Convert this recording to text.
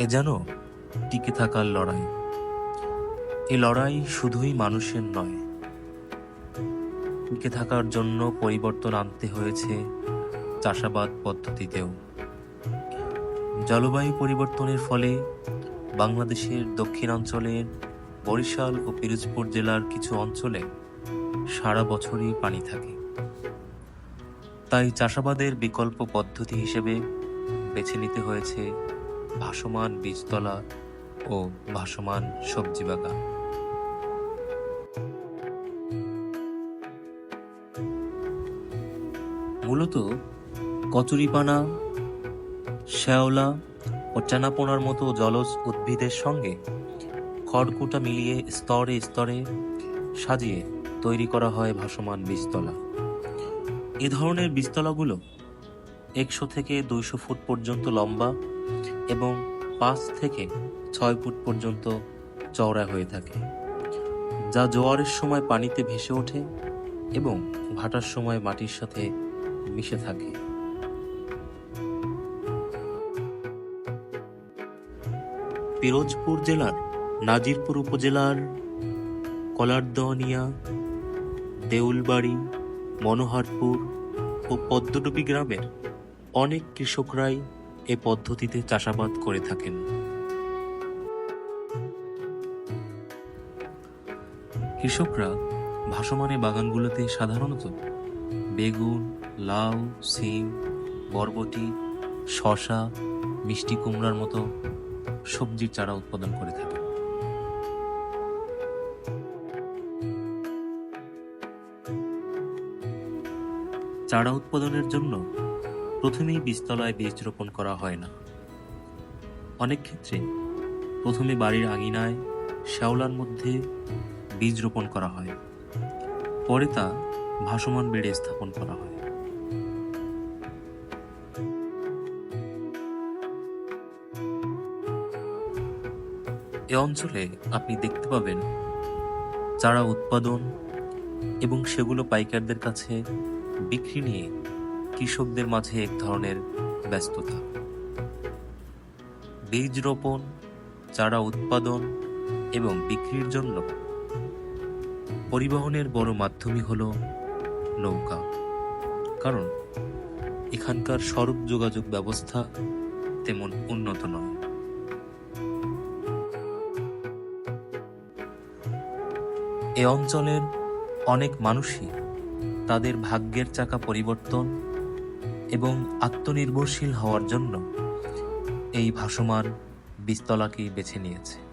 এ যেন টিকে থাকার লড়াই। এই লড়াই শুধুই মানুষের নয়। টিকে থাকার জন্য পরিবর্তন আনতে হয়েছে চাষাবাদ পদ্ধতিতেও। জলবায়ু পরিবর্তনের ফলে বাংলাদেশের দক্ষিণাঞ্চলের বরিশাল ও পিরোজপুর জেলার কিছু অঞ্চলে সারা বছরই পানি থাকে। তাই চাষাবাদের বিকল্প পদ্ধতি হিসেবে বেছে নিতে হয়েছে ভাসমান বীজতলা ও ভাসমান সবজি বাগান। মূলত কচুরিপানা, শ্যাওলা ও চানাপোনার মতো জলজ উদ্ভিদের সঙ্গে খড়কুটা মিলিয়ে স্তরে স্তরে সাজিয়ে তৈরি করা হয় ভাসমান বীজতলা। এ ধরনের বীজতলাগুলো একশো থেকে দুইশো ফুট পর্যন্ত লম্বা এবং পাঁচ থেকে ছয় ফুট পর্যন্ত চওড়া হয়ে থাকে, যা জোয়ারের সময় পানিতে ভেসে ওঠে এবং ভাটার সময় মাটির সাথে মিশে থাকে। পিরোজপুর জেলার নাজিরপুর উপজেলার কলারদনিয়া দেউলবাড়ি, মনোহরপুর ও পদ্মডুবি গ্রামের অনেক কৃষকরাই এ পদ্ধতিতে চাষাবাদ করে থাকেন। কৃষকরা ভাসমানে বাগানগুলোতে সাধারণত বেগুন, লাউ, সিম, বরবটি শসা মিষ্টি কুমড়ার মতো সবজির চারা উৎপাদন করে থাকে চারা উৎপাদনের জন্য প্রথমেই বীজতলায় বীজ রোপণ করা হয় না। অনেক ক্ষেত্রে প্রথমে বাড়ির আঙিনায় শ্যাওলার মধ্যে বীজ রোপণ করা হয়। পরে তা ভাসমান বেড়ে স্থাপন করা হয়। এ অঞ্চলে আপনি দেখতে পাবেন চারা উৎপাদন এবং সেগুলো পাইকারদের কাছে বিক্রি নিয়ে কৃষকদের মাঝে এক ধরনের ব্যস্ততা। বীজ রোপণ, চারা উৎপাদন এবং বিক্রির জন্য পরিবহনের বড় মাধ্যমই হল নৌকা। কারণ এখানকার সড়ক যোগাযোগ ব্যবস্থা তেমন উন্নত নয়। এ অঞ্চলের অনেক মানুষই তাদের ভাগ্যের চাকা পরিবর্তন এবং আত্মনির্ভরশীল হওয়ার জন্য এই ভাসমান বিস্তলাকেই বেছে নিয়েছে।